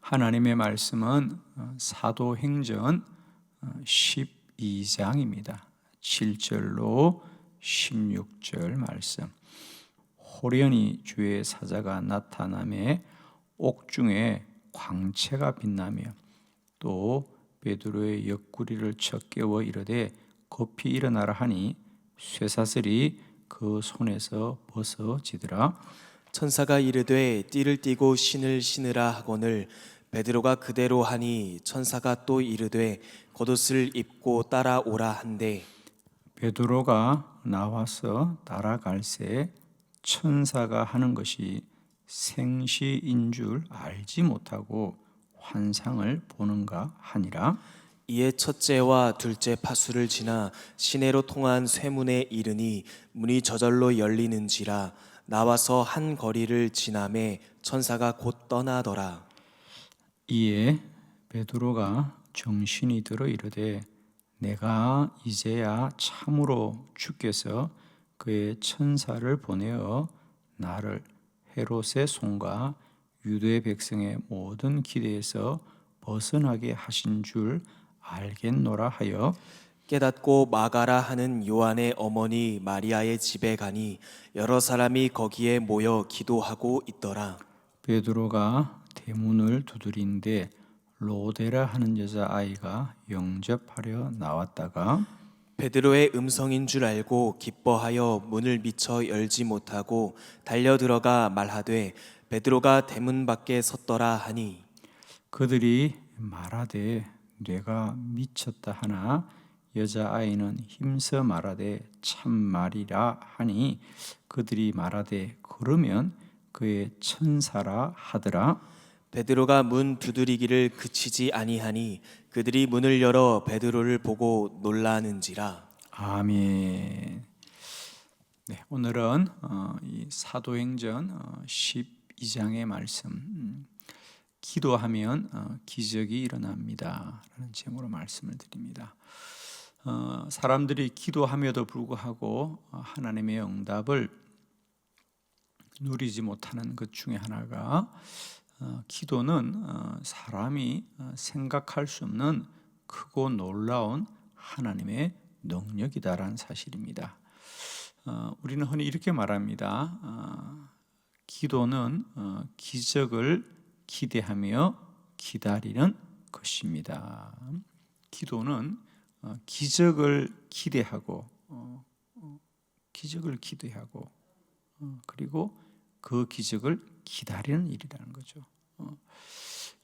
하나님의 말씀은 어, 사도행전 12장입니다. 7절로 16절 말씀. 호련히 주의 사자가 나타남에 옥중에 광채가 빛나며 또 베드로의 옆구리를 쳐 깨워 이르되 급히 일어나라 하니 쇠사슬이 그 손에서 벗어지더라. 천사가 이르되 띠를 띠고 신을 신으라 하거늘 베드로가 그대로 하니 천사가 또 이르되 겉옷을 입고 따라오라 한대 베드로가 나와서 따라갈새 천사가 하는 것이 생시인 줄 알지 못하고 환상을 보는가 하니라. 이에 첫째와 둘째 파수를 지나 시내로 통한 쇠문에 이르니 문이 저절로 열리는지라 나와서 한 거리를 지나매 천사가 곧 떠나더라. 이에 베드로가 정신이 들어 이르되 내가 이제야 참으로 주께서 그의 천사를 보내어 나를 헤롯의 손과 유대 백성의 모든 기대에서 벗어나게 하신 줄 알겠노라 하여 깨닫고 마가라 하는 요한의 어머니 마리아의 집에 가니 여러 사람이 거기에 모여 기도하고 있더라. 베드로가 대문을 두드린데 로데라 하는 여자 아이가 영접하려 나왔다가 베드로의 음성인 줄 알고 기뻐하여 문을 미쳐 열지 못하고 달려 들어가 말하되 베드로가 대문 밖에 섰더라 하니. 그들이 말하되 뇌가 미쳤다 하나 여자 아이는 힘써 말하되 참 말이라 하니 그들이 말하되 그러면 그의 천사라 하더라 베드로가 문 두드리기를 그치지 아니하니 그들이 문을 열어 베드로를 보고 놀라는지라 아멘. 네, 오늘은 어, 이 사도행전 어, 12장의 말씀 음, 기도하면 어, 기적이 일어납니다라는 제목으로 말씀을 드립니다. 어, 사람들이 기도함에도 불구하고 어, 하나님의 응답을 누리지 못하는 것 중에 하나가 어, 기도는 어, 사람이 어, 생각할 수 없는 크고 놀라운 하나님의 능력이다라는 사실입니다. 어, 우리는 흔히 이렇게 말합니다. 어, 기도는 어, 기적을 기대하며 기다리는 것입니다. 기도는 어, 기적을 기대하고 어, 어, 기적을 기대하고 어, 그리고 그 기적을 기다리는 일이라는 거죠. 어,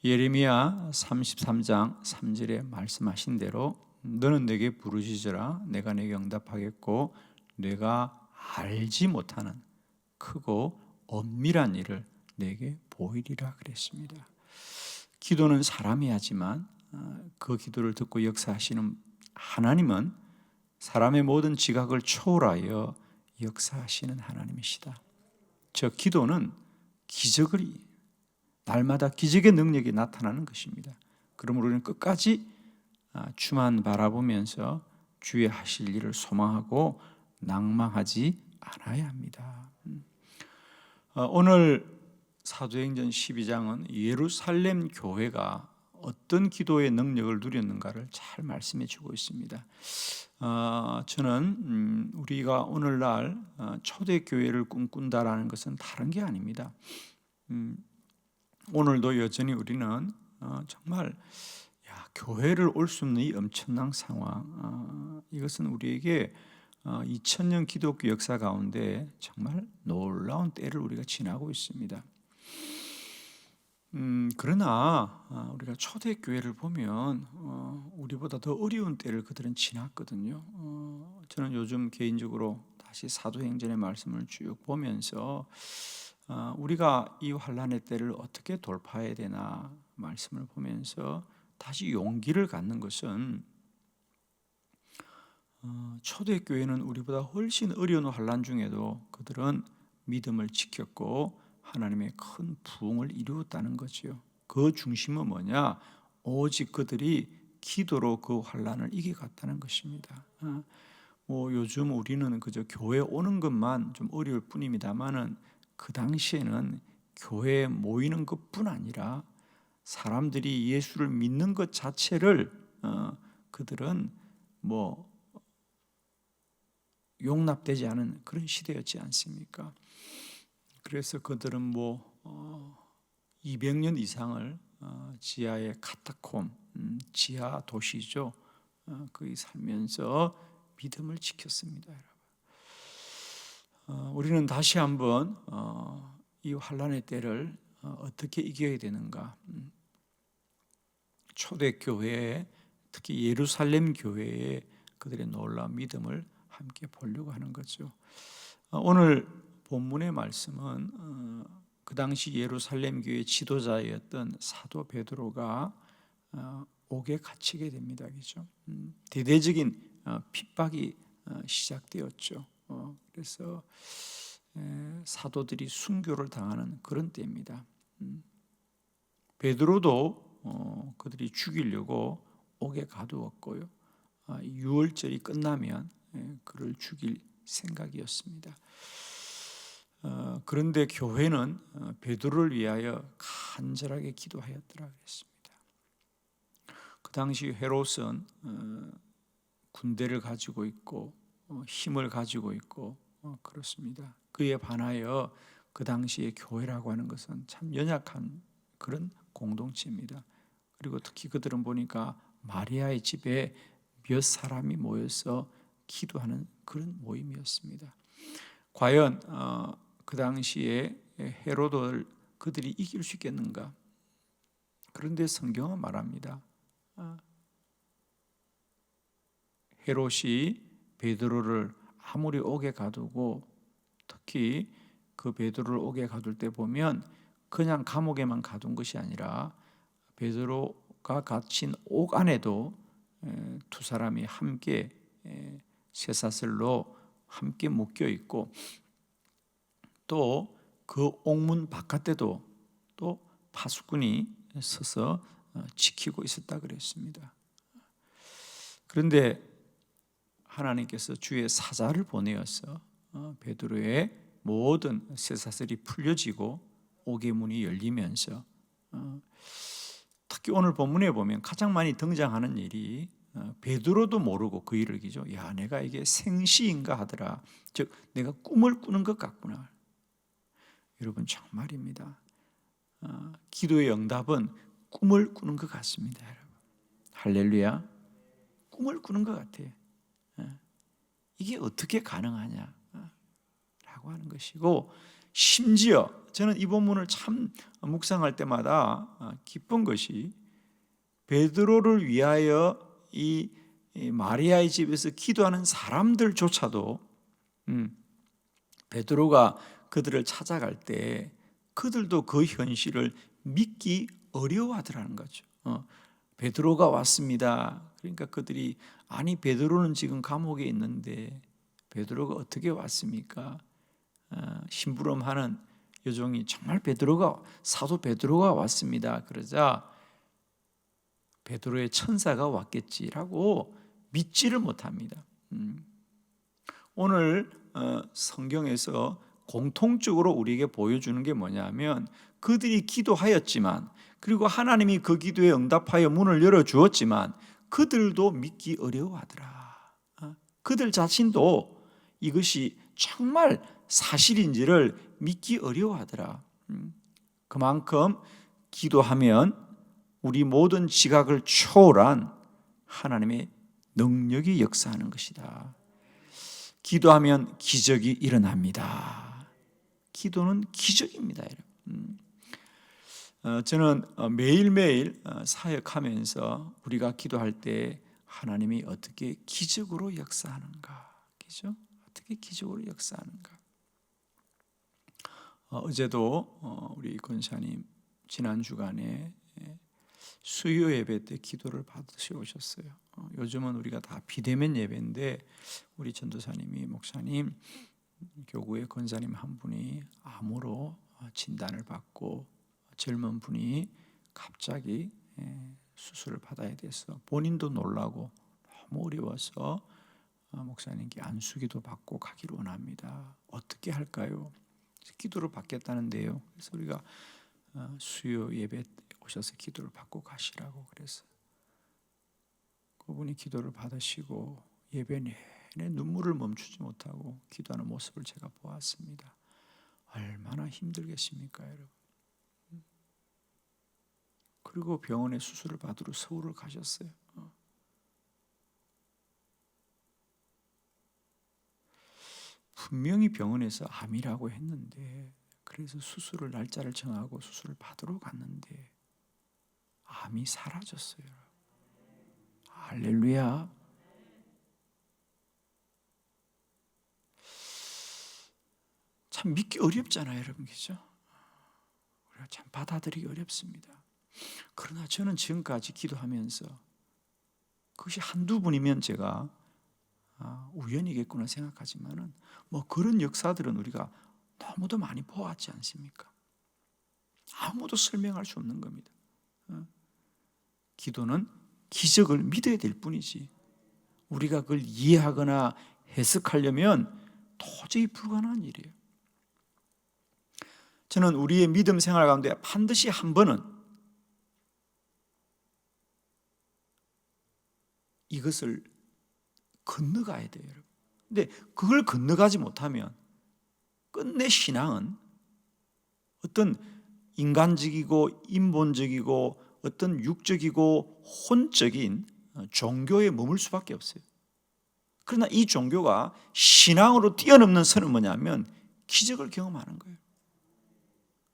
예레미야 33장 3절에 말씀하신 대로 너는 내게 부르짖으라 내가 내게 응답하겠고 내가 알지 못하는 크고 엄밀한 일을 내게 보이리라 그랬습니다. 기도는 사람이 하지만 어, 그 기도를 듣고 역사하시는 하나님은 사람의 모든 지각을 초월하여 역사하시는 하나님이시다. 저 기도는 기적을 날마다 기적의 능력이 나타나는 것입니다. 그러므로 우리는 끝까지 아, 주만 바라보면서 주의 하실 일을 소망하고 낭망하지 않아야 합니다. 음. 어, 오늘 사도행전 12장은 예루살렘 교회가 어떤 기도의 능력을 누렸는가를 잘 말씀해 주고 있습니다. 어, 저는 음, 우리가 오늘날 어, 초대 교회를 꿈꾼다라는 것은 다른 게 아닙니다. 음, 오늘도 여전히 우리는 어, 정말 야, 교회를 올 수 없는 이 엄청난 상황 어, 이것은 우리에게 어, 2000년 기독교 역사 가운데 정말 놀라운 때를 우리가 지나고 있습니다. 음, 그러나 아, 우리가 초대 교회를 보면 어, 우리보다 더 어려운 때를 그들은 지났거든요. 어, 저는 요즘 개인적으로 다시 사도행전의 말씀을 쭉 보면서 어, 우리가 이 환란의 때를 어떻게 돌파해야 되나 말씀을 보면서 다시 용기를 갖는 것은 어, 초대 교회는 우리보다 훨씬 어려운 환란 중에도 그들은 믿음을 지켰고 하나님의 큰 부흥을 이루었다는 거지요. 그 중심은 뭐냐? 오직 그들이 기도로 그 환란을 이겨갔다는 것입니다. 어, 뭐 요즘 우리는 그저 교회 오는 것만 좀 어려울 뿐입니다만은 그 당시에는 교회에 모이는 것뿐 아니라 사람들이 예수를 믿는 것 자체를 어, 그들은 뭐 용납되지 않은 그런 시대였지 않습니까? 그래서 그들은 뭐 어, 200년 이상을 어, 지하의 카타콤, 음, 지하 도시죠. 어, 거기 살면서 믿음을 지켰습니다, 여러분. 어, 우리는 다시 한번 어, 이 환란의 때를 어, 어떻게 이겨야 되는가? 음, 초대 교회에 특히 예루살렘 교회에 그들의 놀라운 믿음을 함께 보려고 하는 거죠. 어, 오늘 본문의 말씀은 어, 그 당시 예루살렘 교회 지도자였던 사도 베드로가 어, 옥에 갇히게 됩니다. 그죠? 음, 대대적인 어, 핍박이 어, 시작되었죠. 어, 그래서 에, 사도들이 순교를 당하는 그런 때입니다. 음, 베드로도 어, 그들이 죽이려고 옥에 가두었고요. 아, 유월절이 끝나면 예, 그를 죽일 생각이었습니다. 어, 그런데 교회는 어, 베드로를 위하여 간절하게 기도하였더라 그랬습니다. 그 당시 헤롯은 어, 군대를 가지고 있고 어, 힘을 가지고 있고 어, 그렇습니다. 그에 반하여 그 당시의 교회라고 하는 것은 참 연약한 그런 공동체입니다. 그리고 특히 그들은 보니까 마리아의 집에 몇 사람이 모여서 기도하는 그런 모임이었습니다. 과연 어, 그 당시에 헤로도를 그들이 이길 수 있겠는가? 그런데 성경은 말합니다. 어, 헤롯이 베드로를 아무리 옥에 가두고 특히 그 베드로를 옥에 가둘 때 보면 그냥 감옥에만 가둔 것이 아니라 베드로가 갇힌 옥 안에도 에, 두 사람이 함께 에, 쇠사슬로 함께 묶여 있고 또 그 옥문 바깥에도 또 파수꾼이 서서 어, 지키고 있었다 그랬습니다. 그런데 하나님께서 주의 사자를 보내어서 어, 베드로의 모든 쇠사슬이 풀려지고 옥의 문이 열리면서 어, 특히 오늘 본문에 보면 가장 많이 등장하는 일이 어, 베드로도 모르고 그 일을 기죠. 야, 내가 이게 생시인가 하더라. 즉 내가 꿈을 꾸는 것 같구나. 여러분 정말입니다. 어, 기도의 응답은 꿈을 꾸는 것 같습니다, 여러분. 할렐루야. 꿈을 꾸는 것 같아요. 예. 이게 어떻게 가능하냐? 어, 하는 것이고 심지어 저는 이 본문을 참 묵상할 때마다 어, 기쁜 것이 베드로를 위하여 이 이 마리아의 집에서 기도하는 사람들조차도 음, 베드로가 그들을 찾아갈 때 그들도 그 현실을 믿기 어려워하더라는 거죠. 어, 베드로가 왔습니다. 그러니까 그들이 아니 베드로는 지금 감옥에 있는데 베드로가 어떻게 왔습니까? 어, 심부름하는 여종이 정말 베드로가 사도 베드로가 왔습니다. 그러자 베드로의 천사가 왔겠지라고 믿지를 못합니다. 음. 오늘 어, 성경에서 공통적으로 우리에게 보여주는 게 뭐냐면 그들이 기도하였지만 그리고 하나님이 그 기도에 응답하여 문을 열어 주었지만 그들도 믿기 어려워하더라. 어? 그들 자신도 이것이 정말 사실인지를 믿기 어려워하더라. 음. 그만큼 기도하면 우리 모든 지각을 초월한 하나님의 능력이 역사하는 것이다. 기도하면 기적이 일어납니다. 기도는 기적입니다. 음. 어, 저는 어, 매일매일 어, 사역하면서 우리가 기도할 때 하나님이 어떻게 기적으로 역사하는가, 그죠? 어떻게 기적으로 역사하는가. 어 제도 우리 권사님 지난 주간에 예, 수요 예배 때 기도를 받으시 오셨어요. 요즘은 우리가 다 비대면 예배인데 우리 전도사님이 목사님 교구의 권사님 한 분이 암으로 진단을 받고 젊은 분이 갑자기 예, 수술을 받아야 돼서 본인도 놀라고 너무 어려워서 목사님께 안수기도 받고 가기를 원합니다. 어떻게 할까요? 기도를 받겠다는데요. 그래서 우리가 수요 예배 오셔서 기도를 받고 가시라고 그래서 그분이 기도를 받으시고 예배 내 내 눈물을 멈추지 못하고 기도하는 모습을 제가 보았습니다. 얼마나 힘들겠습니까, 여러분? 그리고 병원에 수술을 받으러 서울을 가셨어요. 어. 분명히 병원에서 암이라고 했는데 그래서 수술을 날짜를 정하고 수술을 받으러 갔는데 암이 사라졌어요. 할렐루야. 참 믿기 어렵잖아요, 여러분, 그죠? 우리가 참 받아들이기 어렵습니다. 그러나 저는 지금까지 기도하면서 그것이 한두 분이면 제가 아, 우연이겠구나 생각하지만은 뭐 그런 역사들은 우리가 너무도 많이 보았지 않습니까? 아무도 설명할 수 없는 겁니다. 어? 기도는 기적을 믿어야 될 뿐이지 우리가 그걸 이해하거나 해석하려면 도저히 불가능한 일이에요. 저는 우리의 믿음 생활 가운데 반드시 한 번은 이것을 건너가야 돼요, 여러분. 근데 그걸 건너가지 못하면 끝내 신앙은 어떤 인간적이고 인본적이고 어떤 육적이고 혼적인 종교에 머물 수밖에 없어요. 그러나 이 종교가 신앙으로 뛰어넘는 선은 뭐냐면 기적을 경험하는 거예요.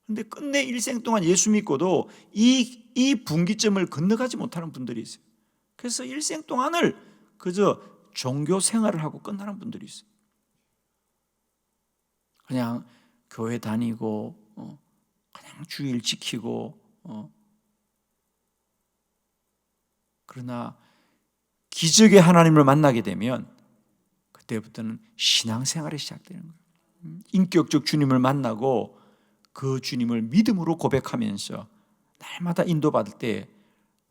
근데 끝내 일생 동안 예수 믿고도 이, 이 분기점을 건너가지 못하는 분들이 있어요. 그래서 일생 동안을 그저 종교 생활을 하고 끝나는 분들이 있어요. 그냥 교회 다니고 어, 그냥 주일 지키고 어. 그러나 기적의 하나님을 만나게 되면 그때부터는 신앙생활이 시작되는 거예요. 음, 인격적 주님을 만나고 그 주님을 믿음으로 고백하면서 날마다 인도받을 때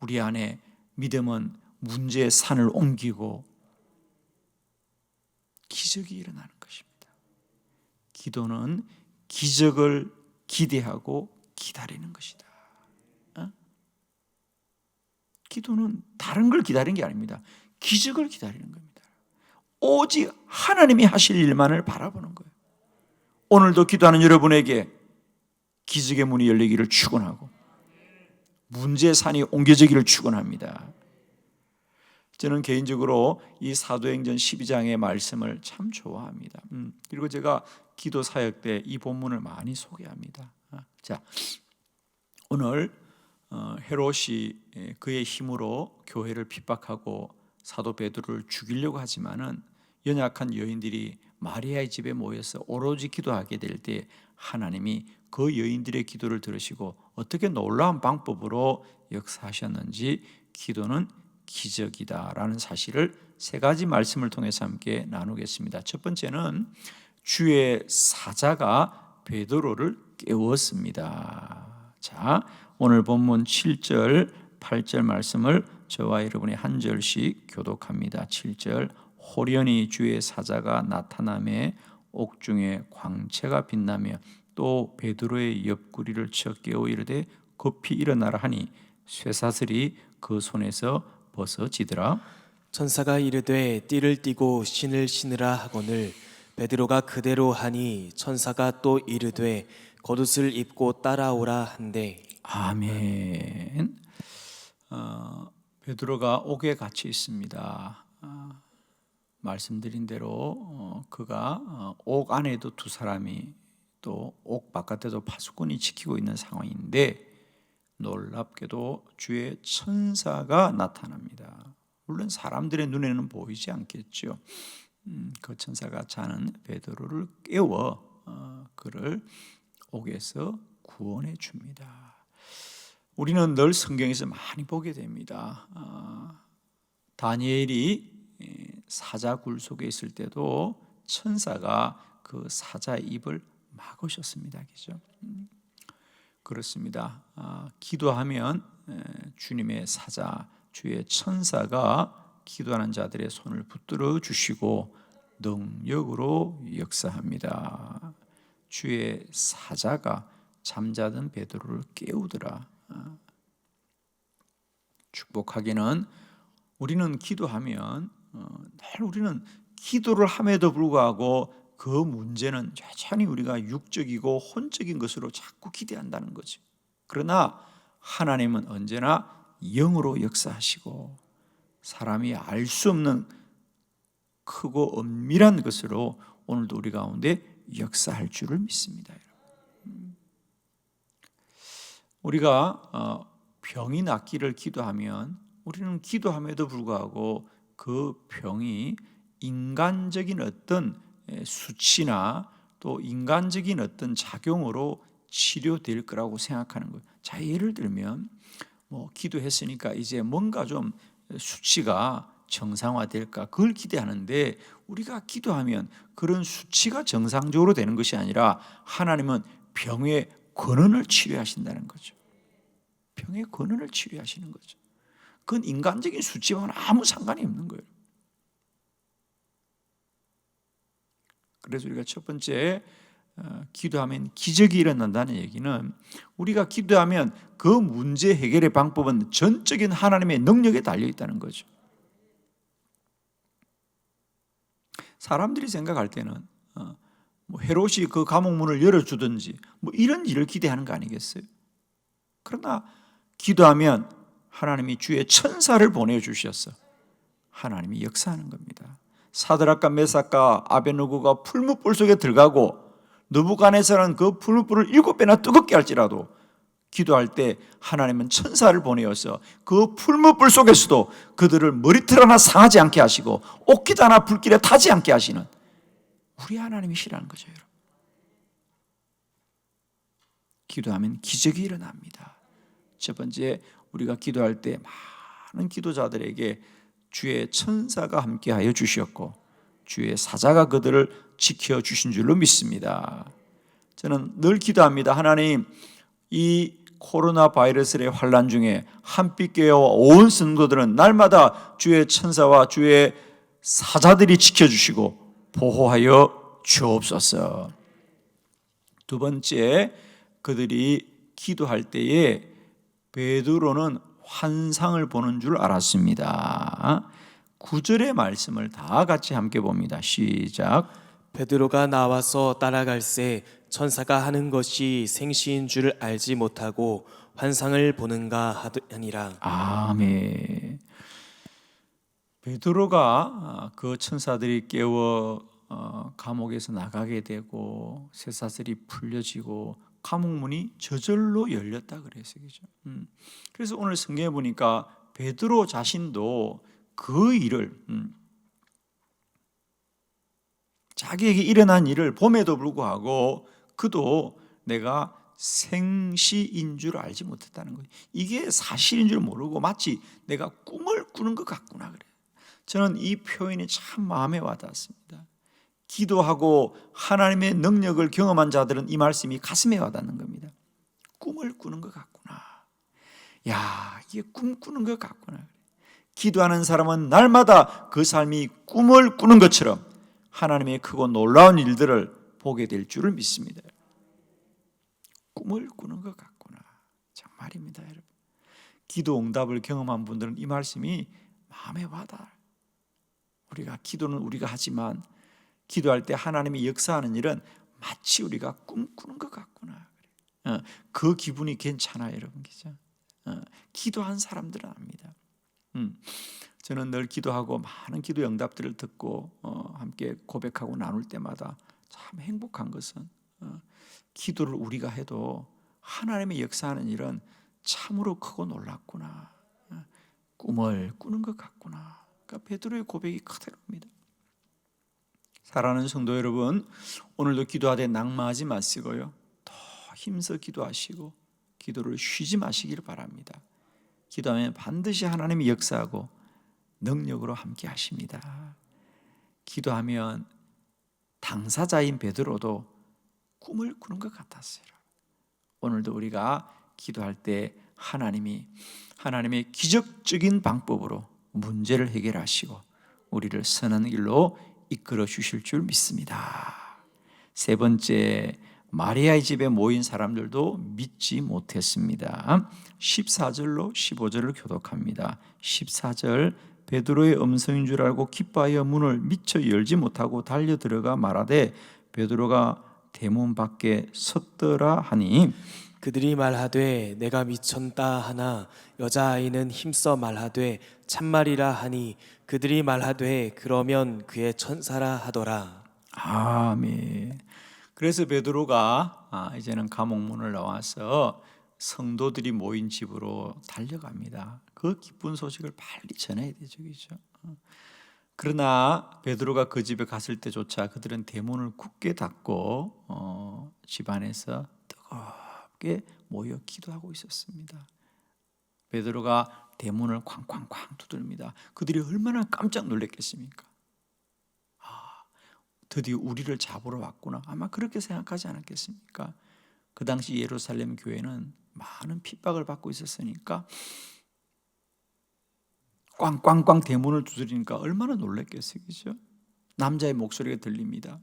우리 안에 믿음은 문제의 산을 옮기고 기적이 일어나는 것입니다. 기도는 기적을 기대하고 기다리는 것이다. 어? 기도는 다른 걸 기다리는 게 아닙니다. 기적을 기다리는 겁니다. 오직 하나님이 하실 일만을 바라보는 거예요. 오늘도 기도하는 여러분에게 기적의 문이 열리기를 축원하고 문제의 산이 옮겨지기를 축원합니다. 저는 개인적으로 이 사도행전 12장의 말씀을 참 좋아합니다. 음, 그리고 제가 기도 사역 때 이 본문을 많이 소개합니다. 아, 자, 오늘 어, 헤롯이 그의 힘으로 교회를 핍박하고 사도 베드로를 죽이려고 하지만은 연약한 여인들이 마리아의 집에 모여서 오로지 기도하게 될 때 하나님이 그 여인들의 기도를 들으시고 어떻게 놀라운 방법으로 역사하셨는지 기도는 기적이다라는 사실을 세 가지 말씀을 통해서 함께 나누겠습니다. 첫 번째는 주의 사자가 베드로를 깨웠습니다. 자, 오늘 본문 7절, 8절 말씀을 저와 여러분이 한 절씩 교독합니다. 7절 호련히 주의 사자가 나타남에 옥중에 광채가 빛나며 또 베드로의 옆구리를 쳐 깨워 이르되 급히 일어나라 하니 쇠사슬이 그 손에서 벗어지더라. 천사가 이르되 띠를 띠고 신을 신으라 하거늘 베드로가 그대로 하니 천사가 또 이르되 겉옷을 입고 따라오라 한대 아멘. 어, 베드로가 옥에 갇혀 있습니다. 어, 말씀드린 대로 어, 그가 어, 옥 안에도 두 사람이 또 옥 바깥에도 파수꾼이 지키고 있는 상황인데 놀랍게도 주의 천사가 나타납니다. 물론 사람들의 눈에는 보이지 않겠죠. 음, 그 천사가 자는 베드로를 깨워 어, 그를 옥에서 구원해 줍니다. 우리는 늘 성경에서 많이 보게 됩니다. 어, 다니엘이 예, 사자 굴 속에 있을 때도 천사가 그 사자 입을 막으셨습니다. 그죠? 음, 그렇습니다. 아, 기도하면 에, 주님의 사자, 주의 천사가 기도하는 자들의 손을 붙들어 주시고 능력으로 역사합니다. 주의 사자가 잠자던 베드로를 깨우더라. 아, 축복하기는 우리는 기도하면 어, 늘 우리는 기도를 함에도 불구하고 그 문제는 여전히 우리가 육적이고 혼적인 것으로 자꾸 기대한다는 거죠. 그러나 하나님은 언제나 영으로 역사하시고 사람이 알 수 없는 크고 엄밀한 것으로 오늘도 우리 가운데 역사할 줄을 믿습니다. 여러분. 우리가 어, 병이 낫기를 기도하면 우리는 기도함에도 불구하고 그 병이 인간적인 어떤 수치나 또 인간적인 어떤 작용으로 치료될 거라고 생각하는 거예요. 자, 예를 들면 뭐 기도했으니까 이제 뭔가 좀 수치가 정상화될까 그걸 기대하는데 우리가 기도하면 그런 수치가 정상적으로 되는 것이 아니라 하나님은 병의 근원을 치료하신다는 거죠. 병의 근원을 치료하시는 거죠. 그건 인간적인 수치와는 아무 상관이 없는 거예요. 그래서 우리가 첫 번째 어, 기도하면 기적이 일어난다는 얘기는 우리가 기도하면 그 문제 해결의 방법은 전적인 하나님의 능력에 달려 있다는 거죠. 사람들이 생각할 때는 어, 뭐 헤롯이 그 감옥 문을 열어주든지 뭐 이런 일을 기대하는 거 아니겠어요? 그러나 기도하면 하나님이 주의 천사를 보내주셨어. 하나님이 역사하는 겁니다. 사드락과 메삭과 아베누고가 풀무불 속에 들어가고 느부갓네살은 그 풀무불을 일곱 배나 뜨겁게 할지라도 기도할 때 하나님은 천사를 보내어서 그 풀무불 속에서도 그들을 머리털 하나 상하지 않게 하시고 옷깃 하나 불길에 타지 않게 하시는 우리 하나님이시라는 거죠, 여러분. 기도하면 기적이 일어납니다. 첫 번째 우리가 기도할 때 많은 기도자들에게 주의 천사가 함께하여 주셨고 주의 사자가 그들을 지켜 주신 줄로 믿습니다. 저는 늘 기도합니다. 하나님 이 코로나 바이러스의 환란 중에 한빛교회와 온 성도들은 날마다 주의 천사와 주의 사자들이 지켜주시고 보호하여 주옵소서. 두 번째 그들이 기도할 때에 베드로는 환상을 보는 줄 알았습니다. 구절의 말씀을 다 같이 함께 봅니다. 시작. 베드로가 나와서 따라갈새 천사가 하는 것이 생시인 줄 알지 못하고 환상을 보는가 하니라. 아멘. 베드로가 그 천사들이 깨워 어, 감옥에서 나가게 되고 쇠사슬이 풀려지고 감옥 문이 저절로 열렸다 그랬어요. 그죠? 음. 그래서 오늘 성경에 보니까 베드로 자신도 그 일을 음, 자기에게 일어난 일을 봄에도 불구하고 그도 내가 생시인 줄 알지 못했다는 거예요. 이게 사실인 줄 모르고 마치 내가 꿈을 꾸는 것 같구나 그래. 저는 이 표현이 참 마음에 와닿았습니다. 기도하고 하나님의 능력을 경험한 자들은 이 말씀이 가슴에 와닿는 겁니다. 꿈을 꾸는 것 같구나. 야, 이게 꿈 꾸는 것 같구나. 기도하는 사람은 날마다 그 삶이 꿈을 꾸는 것처럼 하나님의 크고 놀라운 일들을 보게 될 줄을 믿습니다. 꿈을 꾸는 것 같구나. 정말입니다, 여러분. 기도 응답을 경험한 분들은 이 말씀이 마음에 와닿아. 우리가 기도는 우리가 하지만 기도할 때 하나님이 역사하는 일은 마치 우리가 꿈꾸는 것 같구나. 어, 그 기분이 괜찮아요, 여러분. 그죠? 어, 기도한 사람들은 압니다. 음, 저는 늘 기도하고 많은 기도 응답들을 듣고 어, 함께 고백하고 나눌 때마다 참 행복한 것은 어, 기도를 우리가 해도 하나님의 역사하는 일은 참으로 크고 놀랍구나. 어, 꿈을 꾸는 것 같구나. 그러니까 베드로의 고백이 그대로입니다. 사랑하는 성도 여러분, 오늘도 기도하되 낙마하지 마시고요. 더 힘써 기도하시고 기도를 쉬지 마시길 바랍니다. 기도하면 반드시 하나님이 역사하고 능력으로 함께 하십니다. 기도하면 당사자인 베드로도 꿈을 꾸는 것 같았어요. 오늘도 우리가 기도할 때 하나님이 하나님의 기적적인 방법으로 문제를 해결하시고 우리를 선한 길로 이끌어 주실 줄 믿습니다. 세 번째 마리아의 집에 모인 사람들도 믿지 못했습니다. 14절로 15절을 교독합니다. 14절 베드로의 음성인 줄 알고 기뻐하여 문을 미처 열지 못하고 달려 들어가 말하되 베드로가 대문 밖에 섰더라 하니 그들이 말하되 내가 미쳤다 하나 여자아이는 힘써 말하되 참말이라 하니 그들이 말하되 그러면 그의 천사라 하더라 아멘. 그래서 베드로가 아, 이제는 감옥문을 나와서 성도들이 모인 집으로 달려갑니다. 그 기쁜 소식을 빨리 전해야 되죠, 그죠? 어. 그러나 베드로가 그 집에 갔을 때조차 그들은 대문을 굳게 닫고 어, 집 안에서 뜨겁게 모여 기도하고 있었습니다. 베드로가 대문을 쾅쾅쾅 두드립니다. 그들이 얼마나 깜짝 놀랐겠습니까? 드디어 우리를 잡으러 왔구나. 아마 그렇게 생각하지 않았겠습니까? 그 당시 예루살렘 교회는 많은 핍박을 받고 있었으니까 꽝꽝꽝 대문을 두드리니까 얼마나 놀랐겠어요, 그죠? 남자의 목소리가 들립니다.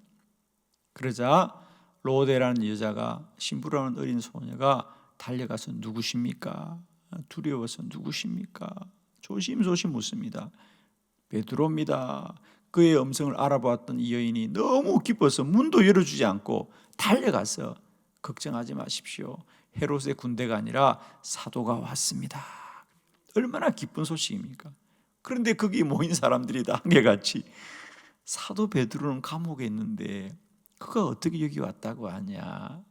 그러자 로데라는 여자가 신부라는 어린 소녀가 달려가서 누구십니까? 두려워서 누구십니까? 조심조심 묻습니다. 베드로입니다. 그의 음성을 알아보았던 이 여인이 너무 기뻐서 문도 열어주지 않고 달려가서 걱정하지 마십시오. 헤롯의 군대가 아니라 사도가 왔습니다. 얼마나 기쁜 소식입니까? 그런데 거기 모인 사람들이 다 한결같이 사도 베드로는 감옥에 있는데 그가 어떻게 여기 왔다고 하냐?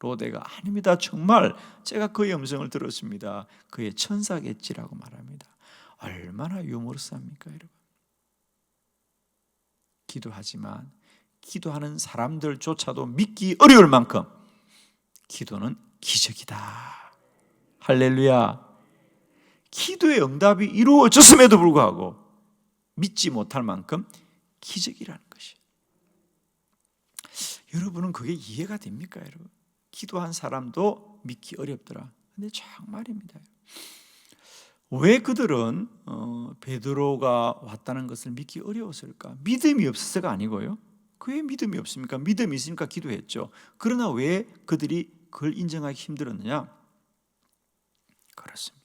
로데가 아닙니다. 정말 제가 그의 음성을 들었습니다. 그의 천사겠지라고 말합니다. 얼마나 유머러스합니까, 여러분? 기도하지만 기도하는 사람들조차도 믿기 어려울 만큼 기도는 기적이다. 할렐루야. 기도의 응답이 이루어졌음에도 불구하고 믿지 못할 만큼 기적이라는 것이. 여러분은 그게 이해가 됩니까, 여러분? 기도한 사람도 믿기 어렵더라. 근데 정말입니다. 왜 그들은 어, 베드로가 왔다는 것을 믿기 어려웠을까? 믿음이 없어서가 아니고요. 그왜 믿음이 없습니까? 믿음이 있으니까 기도했죠. 그러나 왜 그들이 그걸 인정하기 힘들었느냐? 그렇습니다.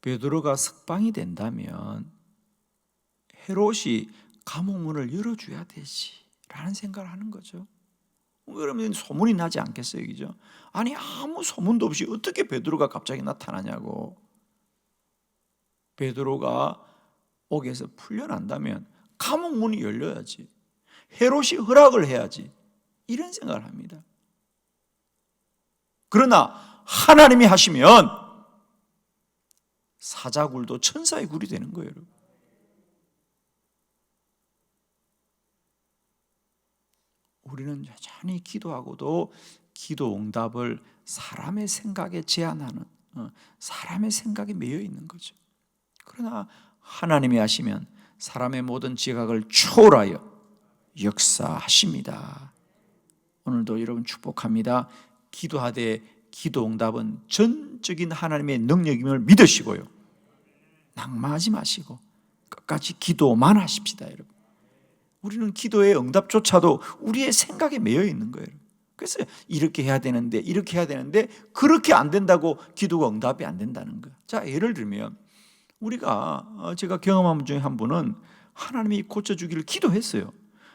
베드로가 석방이 된다면 헤롯이 감옥문을 열어줘야 되지라는 생각을 하는 거죠. 그러면 소문이 나지 않겠어요, 그죠? 아니 아무 소문도 없이 어떻게 베드로가 갑자기 나타나냐고. 베드로가 옥에서 풀려난다면 감옥 문이 열려야지. 헤롯이 허락을 해야지. 이런 생각을 합니다. 그러나 하나님이 하시면 사자굴도 천사의 굴이 되는 거예요, 여러분. 우리는 여전히 기도하고도 기도 응답을 사람의 생각에 제한하는 어, 사람의 생각에 매여 있는 거죠. 그러나 하나님이 하시면 사람의 모든 지각을 초월하여 역사하십니다. 오늘도 여러분 축복합니다. 기도하되 기도 응답은 전적인 하나님의 능력임을 믿으시고요. 낙마하지 마시고 끝까지 기도만 하십시다, 여러분. 우리는 기도의 응답조차도 우리의 생각에 매여 있는 거예요. 그래서 이렇게 해야 되는데 이렇게 해야 되는데 그렇게 안 된다고 기도가 응답이 안 된다는 거예요. 자, 예를 들면 우리가 어, 제가 경험한 분 중에 한 분은 하나님이 고쳐 주기를 기도했어요.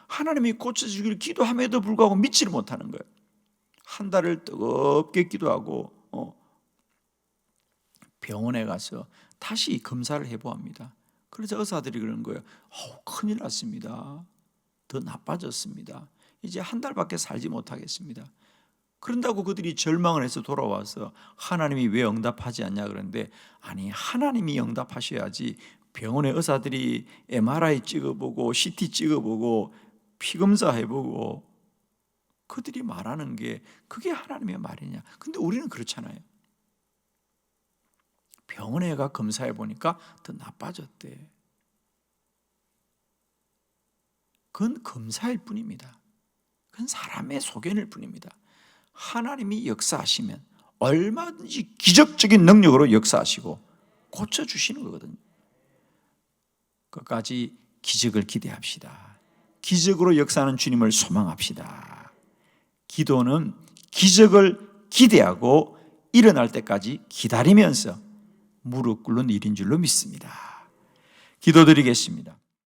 하나님이 고쳐 주기를 기도함에도 불구하고 믿지를 못하는 거예요. 한 달을 뜨겁게 기도하고 어, 병원에 가서 다시 검사를 해보합니다. 그래서 의사들이 그러는 거예요. 어, 큰일 났습니다. 더 나빠졌습니다. 이제 한 달밖에 살지 못하겠습니다. 그런다고 그들이 절망을 해서 돌아와서 하나님이 왜 응답하지 않냐 그러는데 아니 하나님이 응답하셔야지 병원의 의사들이 MRI 찍어보고 CT 찍어보고 피검사 해보고 그들이 말하는 게 그게 하나님의 말이냐 근데 우리는 그렇잖아요 병원에 가 검사해 보니까 더 나빠졌대 그건 검사일 뿐입니다 그건 사람의 소견일 뿐입니다 하나님이 역사하시면 얼마든지 기적적인 능력으로 역사하시고 고쳐주시는 거거든요. 끝까지 기적을 기대합시다. 기적으로 역사하는 주님을 소망합시다. 기도는 기적을 기대하고 일어날 때까지 기다리면서 무릎 꿇는 일인 줄로 믿습니다. 기도드리겠습니다.